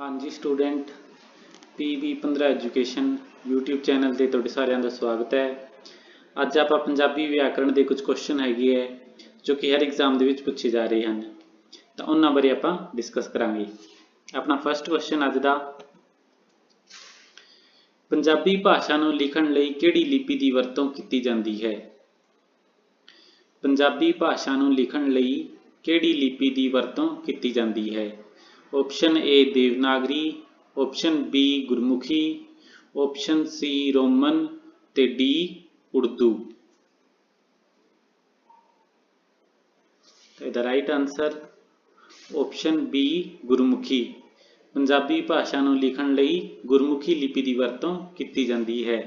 ਹਾਂਜੀ, student PB 15 education YouTube channel ਤੇ ਤੁਹਾਡੇ ਸਾਰਿਆਂ ਦਾ ਸਵਾਗਤ ਹੈ। ਅੱਜ ਆਪਾਂ ਪੰਜਾਬੀ ਵਿਆਕਰਣ ਦੇ ਕੁਝ ਕੁਐਸਚਨ ਹੈਗੇ ਹੈ, ਜੋ ਕਿ ਹਰ ਐਗਜ਼ਾਮ ਦੇ ਵਿੱਚ ਪੁੱਛੇ ਜਾ ਰਹੇ ਹਨ। ਤਾਂ ਉਹਨਾਂ ਬਾਰੇ ਆਪਾਂ ਡਿਸਕਸ ਕਰਾਂਗੇ। ਆਪਣਾ ਫਰਸਟ ਕੁਐਸਚਨ ਅੱਜ ਦਾ, ਪੰਜਾਬੀ ਭਾਸ਼ਾ ਨੂੰ ਲਿਖਣ ਲਈ ਕਿਹੜੀ ਲਿਪੀ ਦੀ ਵਰਤੋਂ ਕੀਤੀ ਜਾਂਦੀ ਹੈ? ਪੰਜਾਬੀ ਭਾਸ਼ਾ ਨੂੰ ਲਿਖਣ ਲਈ ਕਿਹੜੀ ਲਿਪੀ ਦੀ ਵਰਤੋਂ ਕੀਤੀ ਜਾਂਦੀ ਹੈ? Option A Devanagari option B Gurmukhi option C Roman ਤੇ ਡੀ ਉਰਦੂ ਤੇ ਦਾ right answer option B Gurmukhi Punjabi ਭਾਸ਼ਾ ਨੂੰ ਲਿਖਣ ਲਈ ਗੁਰਮੁਖੀ ਲਿਪੀ ਦੀ ਵਰਤੋਂ ਕੀਤੀ ਜਾਂਦੀ ਹੈ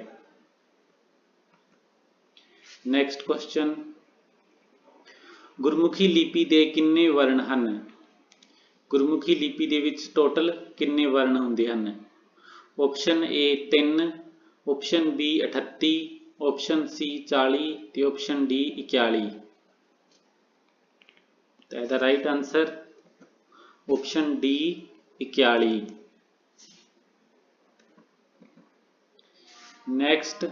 ਨੈਕਸਟ ਕੁਐਸਚਨ ਗੁਰਮੁਖੀ ਲਿਪੀ ਦੇ ਕਿੰਨੇ ਵਰਣ ਹਨ ਗੁਰਮੁਖੀ ਲਿਪੀ ਦੇ ਵਿੱਚ ਟੋਟਲ ਕਿੰਨੇ ਵਰਣ ਹੁੰਦੇ ਹਨ? Option A 3 option B 38 option C 40 ਤੇ ਆਪਸ਼ਨ D 41 ਤਾਂ ਇਹਦਾ right answer option D 41 next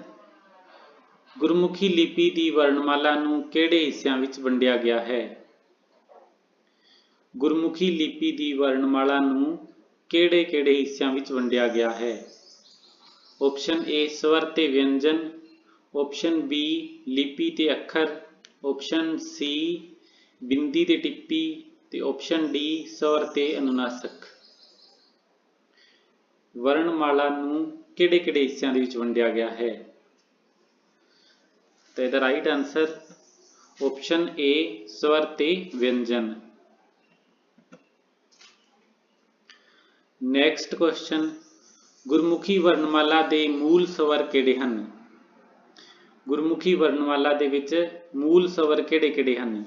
Gurmukhi ਲਿਪੀ ਦੀ ਵਰਣਮਾਲਾ ਨੂੰ ਕਿਹੜੇ ਹਿੱਸਿਆਂ ਵਿੱਚ ਵੰਡਿਆ ਗਿਆ ਹੈ? ਗੁਰਮੁਖੀ ਲਿਪੀ ਦੀ ਵਰਣਮਾਲਾ ਨੂੰ ਕਿਹੜੇ-ਕਿਹੜੇ ਹਿੱਸਿਆਂ ਵਿੱਚ ਵੰਡਿਆ ਗਿਆ ਹੈ? ਆਪਸ਼ਨ A, ਸਵਰ ਤੇ ਵਿਅੰਜਨ। ਆਪਸ਼ਨ B, ਲਿਪੀ ਤੇ ਅੱਖਰ। ਆਪਸ਼ਨ C, ਬਿੰਦੀ ਤੇ ਟਿੱਪੀ। ਤੇ ਆਪਸ਼ਨ D, ਸਵਰ ਤੇ ਅਨੁਨਾਸਕ। ਵਰਣਮਾਲਾ ਨੂੰ ਕਿਹੜੇ-ਕਿਹੜੇ ਹਿੱਸਿਆਂ ਦੇ ਵਿੱਚ ਵੰਡਿਆ ਗਿਆ ਹੈ? ਤਾਂ ਇਹਦਾ ਰਾਈਟ ਆਨਸਰ ਆਪਸ਼ਨ A, ਸਵਰ ਤੇ ਵਿਅੰਜਨ। ਨੈਕਸਟ ਕੁਐਸਚਨ ਗੁਰਮੁਖੀ ਵਰਣਮਾਲਾ ਦੇ ਮੂਲ ਸਵਰ ਕਿਹੜੇ ਹਨ? ਗੁਰਮੁਖੀ ਵਰਣਮਾਲਾ ਦੇ ਵਿੱਚ ਮੂਲ ਸਵਰ ਕਿਹੜੇ-ਕਿਹੜੇ ਹਨ?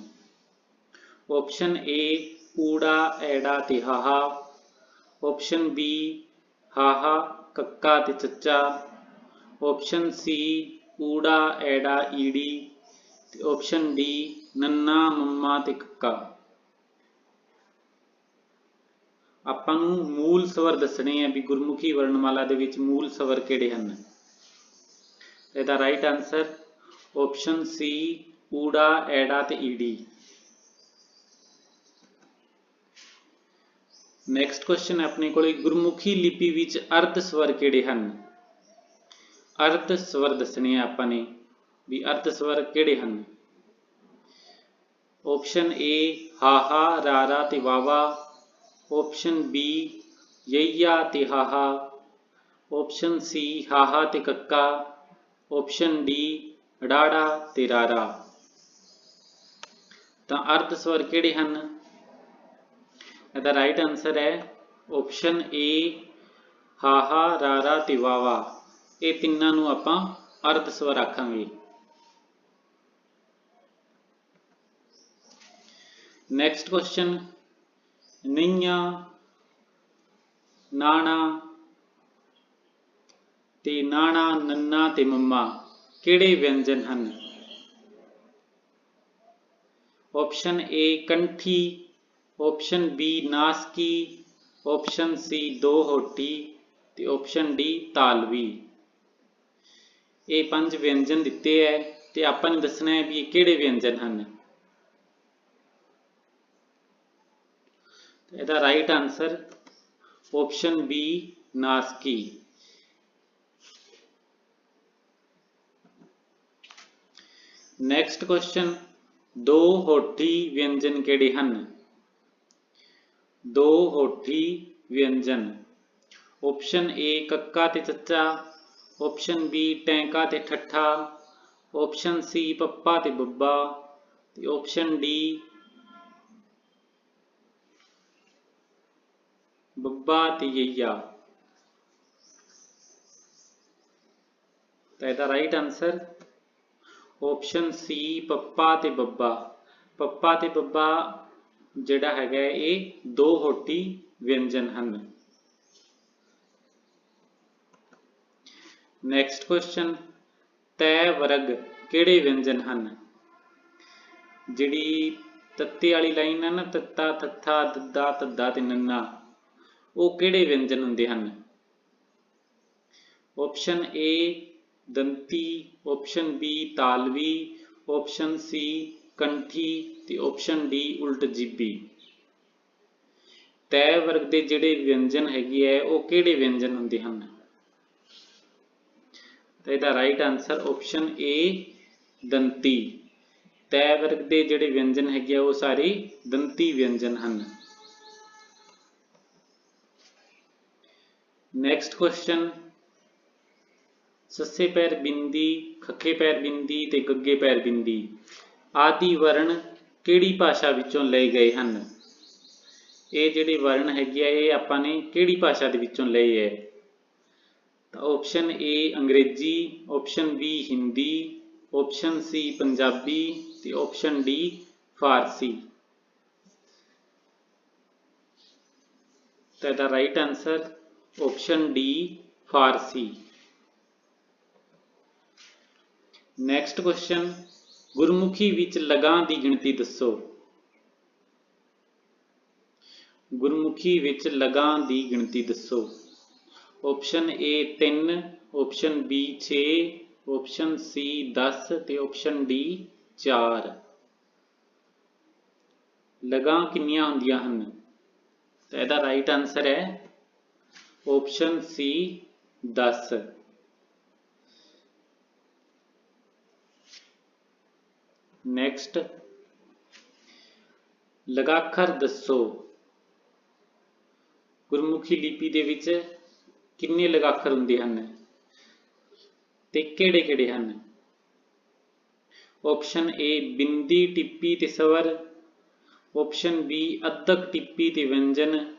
ਆਪਸ਼ਨ A, ਊੜਾ, ਐੜਾ ਤੇ ਹਾਹਾ। ਆਪਸ਼ਨ B, ਹਾਹਾ, ਕੱਕਾ ਤੇ ਚੱਚਾ। ਆਪਸ਼ਨ C, ਊੜਾ, ਐੜਾ, ਈੜੀ। ਤੇ ਆਪਸ਼ਨ D, ਨੰਨਾ, ਮੰਮਾ ਤੇ ਕੱਕਾ। ਆਪਾਂ ਨੂੰ ਮੂਲ ਸਵਰ ਦੱਸਣੇ ਆ ਵੀ ਗੁਰਮੁਖੀ ਵਰਣਮਾਲਾ ਦੇ ਵਿੱਚ ਮੂਲ ਸਵਰ ਕਿਹੜੇ ਹਨ? ਇਹਦਾ ਰਾਈਟ ਆਨਸਰ ਆਪਸ਼ਨ ਸੀ ਊੜਾ, ਐੜਾ ਤੇ ਈੜੀ। ਨੈਕਸਟ ਕੁਐਸਚਨ ਆਪਣੇ ਕੋਲੇ, ਗੁਰਮੁਖੀ ਲਿਪੀ ਵਿੱਚ ਅਰਧ ਸਵਰ ਕਿਹੜੇ ਹਨ? ਅਰਧ ਸਵਰ ਦੱਸਣੇ ਆ ਆਪਾਂ ਨੇ ਵੀ ਅਰਧ ਸਵਰ ਕਿਹੜੇ ਹਨ? ਆਪਸ਼ਨ ਏ ਹਾਹਾ ਰਾਰਾ ਤੇ ਵਾਵਾ ਆਪਸ਼ਨ ਬੀ ਯਈਆ ਤੇ ਹਾਹਾ ਆਪਸ਼ਨ ਸੀ ਹਾਹਾ ਤੇ ਕੱਕਾ ਆਪਸ਼ਨ ਡੀ ਡਾੜਾ ਤੇ ਰਾਰਾ ਤਾਂ ਅਰਧ ਸਵਰ ਕਿਹੜੇ ਹਨ? ਇਹਦਾ ਰਾਈਟ ਆਨਸਰ ਹੈ ਆਪਸ਼ਨ ਏ ਹਾਹਾ ਰਾਰਾ ਤੇ ਵਾਵਾ ਇਹ ਤਿੰਨਾਂ ਨੂੰ ਆਪਾਂ ਅਰਧ ਸਵਰ ਆਖਾਂਗੇ। ਨੈਕਸਟ ਕੁਐਸਚਨ ਨਈਆਂ, ਨਾਣਾ ਤੇ ਨਾਣਾ, ਨੰਨਾ ਤੇ ਮੰਮਾ, ਕਿਹੜੇ ਵਿਅੰਜਨ ਹਨ? ਆਪਸ਼ਨ A, ਕੰਠੀ ਆਪਸ਼ਨ B, ਨਾਸਕੀ ਆਪਸ਼ਨ C ਦੋ ਹੋਟੀ ਤੇ ਆਪਸ਼ਨ D, ਤਾਲਵੀ। ਇਹ ਪੰਜ ਵਿਅੰਜਨ ਦਿੱਤੇ ਹੈ ਤੇ ਆਪਾਂ ਨੇ ਦੱਸਣਾ ਹੈ ਵੀ ਇਹ ਕਿਹੜੇ ਵਿਅੰਜਨ ਹਨ। ਇਹਦਾ ਰਾਈਟ ਆਨਸਰ ਆਪਸ਼ਨ B ਨਾਸਕੀ ਨੈਕਸਟ ਕੁਐਸਚਨ ਦੋ ਹੋਠੀ ਵਿਅੰਜਨ ਕਿਹੜੇ ਹਨ? ਦੋ ਹੋਠੀ ਵਿਅੰਜਨ। ਆਪਸ਼ਨ ਏ ਕੱਕਾ ਤੇ ਚੱਚਾ। ਆਪਸ਼ਨ ਬੀ ਟੈਂਕਾ ਤੇ ਠੱਠਾ। ਆਪਸ਼ਨ ਸੀ ਪੱਪਾ ਤੇ ਬੱਬਾ। ਤੇ ਆਪਸ਼ਨ D ਬੱਬਾ ਤੇ ਤਾਂ ਇਹਦਾ ਰਾਈਟ ਆਨਸਰ ਆਪਸ਼ਨ ਸੀ ਪੱਪਾ ਤੇ ਬੱਬਾ। ਪੱਪਾ ਤੇ ਬੱਬਾ ਜਿਹੜਾ ਹੈਗਾ ਇਹ ਦੋ ਹੋਟੀ ਵਿਅੰਜਨ ਹਨ। ਨੈਕਸਟ ਕੁਐਸਚਨ ਤੈ ਵਰਗ ਕਿਹੜੇ ਵਿਅੰਜਨ ਹਨ? ਜਿਹੜੀ ਤੱਤੇ ਵਾਲੀ ਲਾਈਨ ਹੈ ਨਾ, ਤੱਤਾ, ਥੱਥਾ, ਦੱਦਾ ਤੱਦਾ ਤੇ ਨੰਨਾ। ਉਹ ਕਿਹੜੇ ਵਿਅੰਜਨ ਹੁੰਦੇ ਹਨ? ਆਪਸ਼ਨ A, ਦੰਤੀ ਆਪਸ਼ਨ B, ਤਾਲਵੀ ਆਪਸ਼ਨ C, ਕੰਠੀ ਤੇ ਆਪਸ਼ਨ D, ਉਲਟ ਜੀਬੀ। ਤੈ ਵਰਗ ਦੇ ਜਿਹੜੇ ਵਿਅੰਜਨ ਹੈਗੇ ਹੈ ਉਹ ਕਿਹੜੇ ਵਿਅੰਜਨ ਹੁੰਦੇ ਹਨ? ਤਾਂ ਇਹਦਾ ਰਾਈਟ ਆਨਸਰ ਆਪਸ਼ਨ A, ਦੰਤੀ। ਤੈ ਵਰਗ ਦੇ ਜਿਹੜੇ ਵਿਅੰਜਨ ਹੈਗੇ ਆ, ਉਹ ਸਾਰੇ ਦੰਤੀ ਵਿਅੰਜਨ ਹਨ। ਨੈਕਸਟ ਕੁਐਸਚਨ ਸੱਸੇ ਪੈਰ ਬਿੰਦੀ, ਖੱਖੇ ਪੈਰ ਬਿੰਦੀ ਤੇ ਗੱਗੇ ਪੈਰ ਬਿੰਦੀ ਆਦਿ ਵਰਣ ਕਿਹੜੀ ਭਾਸ਼ਾ ਵਿੱਚੋਂ ਲਏ ਗਏ ਹਨ? ਇਹ ਜਿਹੜੇ ਵਰਣ ਹੈਗੇ ਆ, ਇਹ ਆਪਾਂ ਨੇ ਕਿਹੜੀ ਭਾਸ਼ਾ ਦੇ ਵਿੱਚੋਂ ਲਏ ਹੈ? ਤਾਂ option A Angrezi option B Hindi option C Punjabi ਤੇ ਆਪਸ਼ਨ D ਫਾਰਸੀ। ਤਾਂ ਇਹਦਾ right answer option D Farsi next question Gurmukhi ਵਿੱਚ ਲਗਾਂ ਦੀ ਗਿਣਤੀ ਦੱਸੋ। ਗੁਰਮੁਖੀ ਵਿੱਚ ਲਗਾਂ ਦੀ ਗਿਣਤੀ ਦੱਸੋ। Option A 3 option B 6 option C 10 ਤੇ ਆਪਸ਼ਨ D 4 ਲਗਾਂ ਕਿੰਨੀਆਂ ਹੁੰਦੀਆਂ ਹਨ? ਤਾਂ ਇਹਦਾ ਰਾਈਟ ਆਨਸਰ ਹੈ ਆਪਸ਼ਨ ਸੀ 10 ਨੈਕਸਟ ਲਗਾਖਰ ਦੱਸੋ। ਗੁਰਮੁਖੀ ਲਿਪੀ ਦੇ ਵਿੱਚ ਕਿੰਨੇ ਲਗਾਖਰ ਹੁੰਦੇ ਹਨ? ਤੇ ਕਿਹੜੇ ਕਿਹੜੇ ਹਨ? ਆਪਸ਼ਨ A, ਬਿੰਦੀ ਟਿੱਪੀ ਤੇ ਸਵਰ। ਆਪਸ਼ਨ B ਅੱਧਕ ਟਿੱਪੀ ਤੇ ਵਿਅੰਜਨ।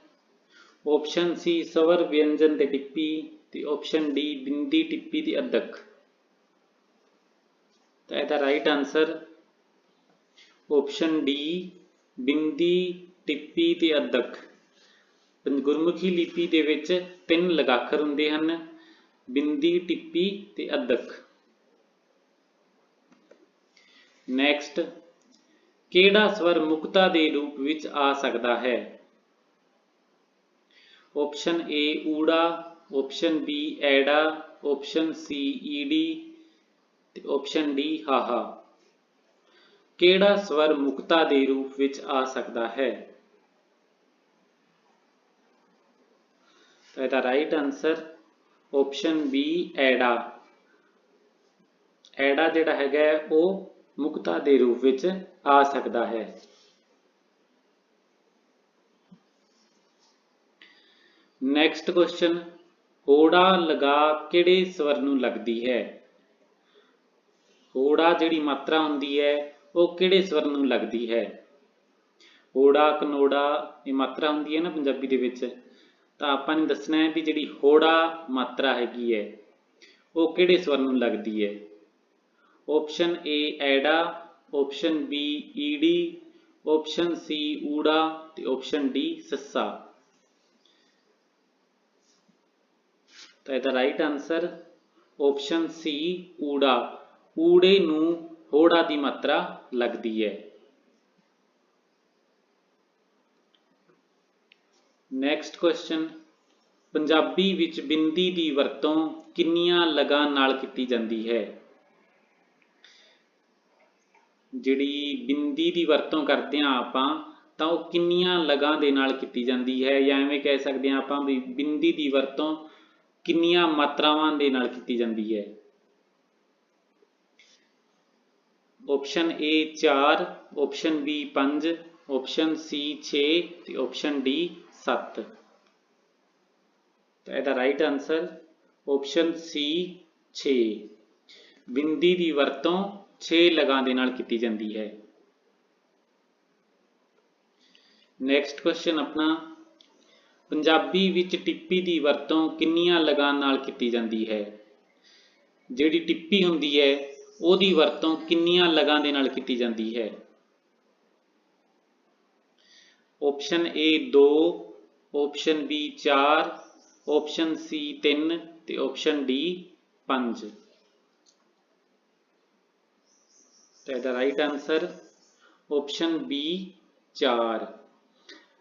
ਆਪਸ਼ਨ ਸੀ ਸਵਰ ਵਿਅੰਜਨ ਤੇ ਟਿੱਪੀ ਤੇ ਆਪਸ਼ਨ ਡੀ ਬਿੰਦੀ ਟਿੱਪੀ ਤੇ ਅਦਕ ਤਾਂ ਇਹਦਾ ਰਾਈਟ ਆਨਸਰ ਆਪਸ਼ਨ D ਬਿੰਦੀ ਟਿੱਪੀ ਤੇ ਅੱਧਕ ਗੁਰਮੁਖੀ ਲਿਪੀ ਦੇ ਵਿੱਚ ਤਿੰਨ ਲਗਾਖਰ ਹੁੰਦੇ ਹਨ ਬਿੰਦੀ ਟਿੱਪੀ ਤੇ ਅੱਧਕ ਨੈਕਸਟ ਕਿਹੜਾ ਸਵਰ ਮੁਕਤਾ ਦੇ ਰੂਪ ਵਿੱਚ ਆ ਸਕਦਾ ਹੈ ਆਪਸ਼ਨ A ਊੜਾ ਆਪਸ਼ਨ B ਐੜਾ ਆਪਸ਼ਨ C ਈੜੀ ਤੇ ਆਪਸ਼ਨ D ਹਾਹਾ ਕਿਹੜਾ ਸਵਰ ਮੁਕਤਾ ਦੇ ਰੂਪ ਵਿੱਚ ਆ ਸਕਦਾ ਹੈ? ਤਾਂ ਇਹਦਾ ਰਾਈਟ ਆਨਸਰ ਆਪਸ਼ਨ B ਐੜਾ ਐੜਾ ਜਿਹੜਾ ਹੈਗਾ ਹੈ, ਉਹ ਮੁਕਤਾ ਦੇ ਰੂਪ ਵਿੱਚ ਆ ਸਕਦਾ ਹੈ। ਨੈਕਸਟ ਕੁਐਸਚਨ ਹੋੜਾ ਲਗਾ ਕਿਹੜੇ ਸਵਰ ਨੂੰ ਲੱਗਦੀ ਹੈ? ਹੋੜਾ ਜਿਹੜੀ ਮਾਤਰਾ ਹੁੰਦੀ ਹੈ, ਉਹ ਕਿਹੜੇ ਸਵਰ ਨੂੰ ਲੱਗਦੀ ਹੈ? ਹੋੜਾ, ਕਨੋੜਾ, ਇਹ ਮਾਤਰਾ ਹੁੰਦੀ ਹੈ ਨਾ ਪੰਜਾਬੀ ਦੇ ਵਿੱਚ, ਤਾਂ ਆਪਾਂ ਨੇ ਦੱਸਣਾ ਹੈ ਵੀ ਜਿਹੜੀ ਹੋੜਾ ਮਾਤਰਾ ਹੈਗੀ ਹੈ, ਉਹ ਕਿਹੜੇ ਸਵਰ ਨੂੰ ਲੱਗਦੀ ਹੈ? ਆਪਸ਼ਨ A ਐੜਾ ਆਪਸ਼ਨ B, ਈੜੀ ਆਪਸ਼ਨ C, ਊੜਾ ਤੇ ਆਪਸ਼ਨ D, ਸੱਸਾ। ਤਾਂ ਇਹਦਾ ਰਾਈਟ ਆਨਸਰ ਆਪਸ਼ਨ C, ਊੜਾ। ਊੜੇ ਨੂੰ ਹੋੜਾ ਦੀ ਮਾਤਰਾ ਲੱਗਦੀ ਹੈ। ਨੈਕਸਟ ਕੁਐਸਚਨ ਪੰਜਾਬੀ ਵਿੱਚ ਬਿੰਦੀ ਦੀ ਵਰਤੋਂ ਕਿੰਨੀਆਂ ਲਗਾਂ ਨਾਲ ਕੀਤੀ ਜਾਂਦੀ ਹੈ? ਜਿਹੜੀ ਬਿੰਦੀ ਦੀ ਵਰਤੋਂ ਕਰਦੇ ਹਾਂ ਆਪਾਂ, ਤਾਂ ਉਹ ਕਿੰਨੀਆਂ ਲਗਾਂ ਦੇ ਨਾਲ ਕੀਤੀ ਜਾਂਦੀ ਹੈ? ਜਾਂ ਐਵੇਂ ਕਹਿ ਸਕਦੇ ਹਾਂ ਆਪਾਂ ਵੀ ਬਿੰਦੀ ਦੀ ਵਰਤੋਂ ਕਿੰਨੀਆਂ ਮਾਤਰਾਵਾਂ ਦੇ ਨਾਲ ਕੀਤੀ ਜਾਂਦੀ ਹੈ? Option A 4 option B 5 option C 6 ਤੇ ਆਪਸ਼ਨ D 7 ਤਾਂ ਇਹਦਾ ਰਾਈਟ ਆਨਸਰ ਆਪਸ਼ਨ C 6 ਬਿੰਦੀ ਦੀ ਵਰਤੋਂ 6 ਲਗਾਂ ਦੇ ਨਾਲ ਕੀਤੀ ਜਾਂਦੀ ਹੈ। ਨੈਕਸਟ ਕੁਐਸਚਨ ਆਪਣਾ ਪੰਜਾਬੀ ਵਿੱਚ ਟਿੱਪੀ ਦੀ ਵਰਤੋਂ ਕਿੰਨੀਆਂ ਲਗਾਂ ਨਾਲ ਕੀਤੀ ਜਾਂਦੀ ਹੈ? ਜਿਹੜੀ ਟਿੱਪੀ ਹੁੰਦੀ ਹੈ, ਉਹਦੀ ਵਰਤੋਂ ਕਿੰਨੀਆਂ ਲਗਾਂ ਦੇ ਨਾਲ ਕੀਤੀ ਜਾਂਦੀ ਹੈ? Option A 2 option B 4 option C 3 ਤੇ ਆਪਸ਼ਨ D 5 ਤਾਂ ਇਹਦਾ ਰਾਈਟ ਆਨਸਰ ਆਪਸ਼ਨ B 4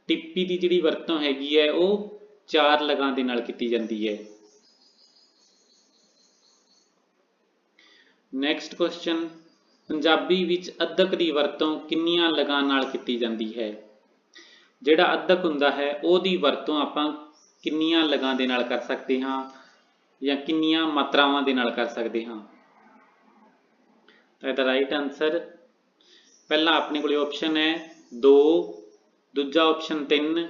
ਟਿੱਪੀ ਦੀ ਜਿਹੜੀ ਵਰਤੋਂ ਹੈਗੀ ਹੈ, ਉਹ ਚਾਰ ਲਗਾਂ ਦੇ ਨਾਲ ਕੀਤੀ ਜਾਂਦੀ ਹੈ। ਨੈਕਸਟ ਕੁਐਸਚਨ ਪੰਜਾਬੀ ਵਿੱਚ ਅੱਧਕ ਦੀ ਵਰਤੋਂ ਕਿੰਨੀਆਂ ਲਗਾਂ ਨਾਲ ਕੀਤੀ ਜਾਂਦੀ ਹੈ? ਜਿਹੜਾ ਅੱਧਕ ਹੁੰਦਾ ਹੈ, ਉਹਦੀ ਵਰਤੋਂ ਆਪਾਂ ਕਿੰਨੀਆਂ ਲਗਾਂ ਦੇ ਨਾਲ ਕਰ ਸਕਦੇ ਹਾਂ ਜਾਂ ਕਿੰਨੀਆਂ ਮਾਤਰਾਵਾਂ ਦੇ ਨਾਲ ਕਰ ਸਕਦੇ ਹਾਂ? ਤਾਂ ਇਹਦਾ ਰਾਈਟ ਆਨਸਰ ਪਹਿਲਾ ਆਪਣੇ ਕੋਲੇ ਆਪਸ਼ਨ ਹੈ 2 ਦੂਜਾ ਆਪਸ਼ਨ 3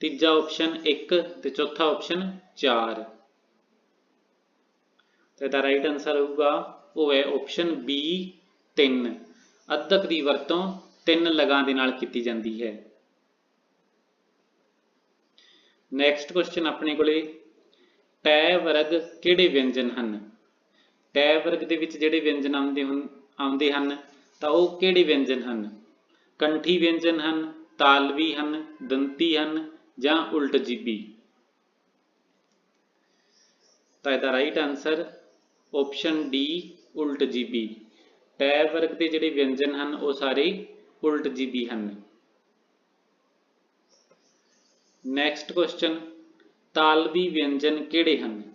ਤੀਜਾ ਆਪਸ਼ਨ 1 ਤੇ ਚੌਥਾ ਆਪਸ਼ਨ 4 ਤਾਂ ਇਹਦਾ ਰਾਈਟ ਆਨਸਰ ਹੋਊਗਾ, ਉਹ ਹੈ ਆਪਸ਼ਨ B 3 ਅੱਧਕ ਦੀ ਵਰਤੋਂ ਤਿੰਨ ਲਗਾਂ ਦੇ ਨਾਲ ਕੀਤੀ ਜਾਂਦੀ ਹੈ। ਨੈਕਸਟ ਕੁਐਸਚਨ ਆਪਣੇ ਕੋਲੇ ਟੈ ਵਰਗ ਕਿਹੜੇ ਵਿਅੰਜਨ ਹਨ? ਟੈ ਵਰਗ ਦੇ ਵਿੱਚ ਜਿਹੜੇ ਵਿਅੰਜਨ ਆਉਂਦੇ ਹਨ ਆਉਂਦੇ ਹਨ, ਤਾਂ ਉਹ ਕਿਹੜੇ ਵਿਅੰਜਨ ਹਨ? ਕੰਠੀ ਵਿਅੰਜਨ ਹਨ ਤਾਲਵੀ ਹਨ, ਦੰਤੀ ਹਨ ਜਾਂ ਉਲਟ ਜੀਬੀ। ਤਾਂ ਇਹਦਾ ਰਾਈਟ ਆਨਸਰ ਆਪਸ਼ਨ ਡੀ ਉਲਟ ਜੀਬੀ। ਟੈ ਵਰਗ ਦੇ ਜਿਹੜੇ ਵਿਅੰਜਨ ਹਨ, ਉਹ ਸਾਰੇ ਉਲਟ ਜੀਬੀ ਹਨ। ਨੈਕਸਟ ਕੁਐਸਚਨ ਤਾਲਵੀ ਵਿਅੰਜਨ ਕਿਹੜੇ ਹਨ?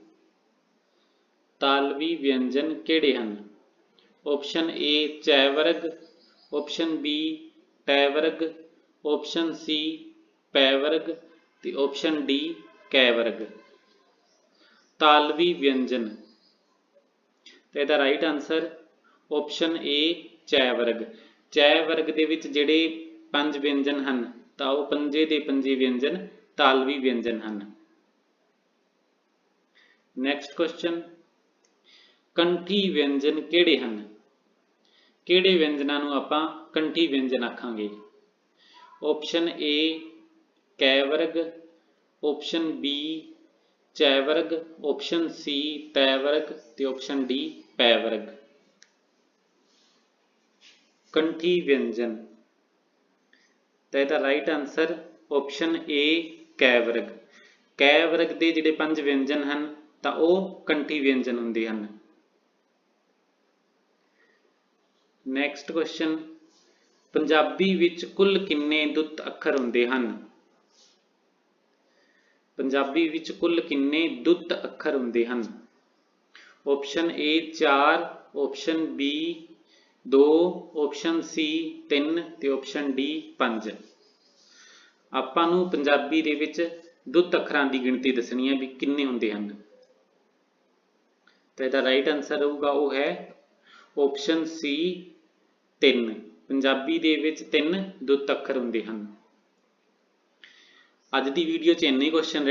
ਤਾਲਵੀ ਵਿਅੰਜਨ ਕਿਹੜੇ ਹਨ? ਆਪਸ਼ਨ ਏ ਚੈ ਵਰਗ। ਆਪਸ਼ਨ ਬੀ ਟੈ ਵਰਗ। ਆਪਸ਼ਨ ਸੀ ਪੈ ਵਰਗ ਤੇ ਆਪਸ਼ਨ ਡੀ ਕੈ ਵਰਗ। ਤਾਲਵੀ ਵਿਅੰਜਨ। ਤੇ ਇਹਦਾ ਰਾਈਟ ਆਨਸਰ ਆਪਸ਼ਨ A, ਚੈ ਵਰਗ। ਚੈ ਵਰਗ ਦੇ ਵਿੱਚ ਜਿਹੜੇ ਪੰਜ ਵਿਅੰਜਨ ਹਨ, ਤਾਂ ਉਹ ਪੰਜੇ ਦੇ ਪੰਜੇ ਵਿਅੰਜਨ, ਤਾਲਵੀ ਵਿਅੰਜਨ ਹਨ। ਨੈਕਸਟ ਕੁਐਸਚਨ ਕੰਠੀ ਵਿਅੰਜਨ ਕਿਹੜੇ ਹਨ? ਕਿਹੜੇ ਵਿਅੰਜਨਾਂ ਨੂੰ ਆਪਾਂ ਕੰਠੀ ਵਿਅੰਜਨ ਆਖਾਂਗੇ? ਆਪਸ਼ਨ ਏ ਕੈਵਰਗ ਆਪਸ਼ਨ B ਚੈ ਵਰਗ ਆਪਸ਼ਨ C ਟੈ ਵਰਗ ਤੇ ਆਪਸ਼ਨ D ਪੈ ਕੰਠੀ ਵਿਅੰਜਨ ਤਾਂ ਇਹਦਾ ਰਾਈਟ ਆਨਸਰ ਆਪਸ਼ਨ A ਕੈ ਵਰਗ ਦੇ ਜਿਹੜੇ ਪੰਜ ਵਿਅੰਜਨ ਹਨ, ਤਾਂ ਉਹ ਕੰਠੀ ਵਿਅੰਜਨ ਹੁੰਦੇ ਹਨ। ਨੈਕਸਟ ਕੁਐਸਚਨ ਪੰਜਾਬੀ ਵਿੱਚ ਕੁੱਲ ਕਿੰਨੇ ਦੁੱਤ ਅੱਖਰ ਹੁੰਦੇ ਹਨ? ਪੰਜਾਬੀ ਵਿੱਚ ਕੁੱਲ ਕਿੰਨੇ ਦੁੱਤ ਅੱਖਰ ਹੁੰਦੇ ਹਨ? Option A 4 option B 2 option C 3 ਤੇ ਆਪਸ਼ਨ D 5 ਆਪਾਂ ਨੂੰ ਪੰਜਾਬੀ ਦੇ ਵਿੱਚ ਦੁੱਤ ਅੱਖਰਾਂ ਦੀ ਗਿਣਤੀ ਦੱਸਣੀ ਹੈ ਵੀ ਕਿੰਨੇ ਹੁੰਦੇ ਹਨ। ਤਾਂ ਇਹਦਾ ਰਾਈਟ ਆਨਸਰ ਹੋਊਗਾ ਉਹ ਹੈ ਆਪਸ਼ਨ C 3 ਪੰਜਾਬੀ ਦੇ ਵਿੱਚ ਤਿੰਨ ਦੁੱਤ ਅੱਖਰ ਹੁੰਦੇ ਹਨ। ਅੱਜ ਦੀ ਵੀਡੀਓ 'ਚ ਇੰਨੇ ਕੁਐਸਚਨ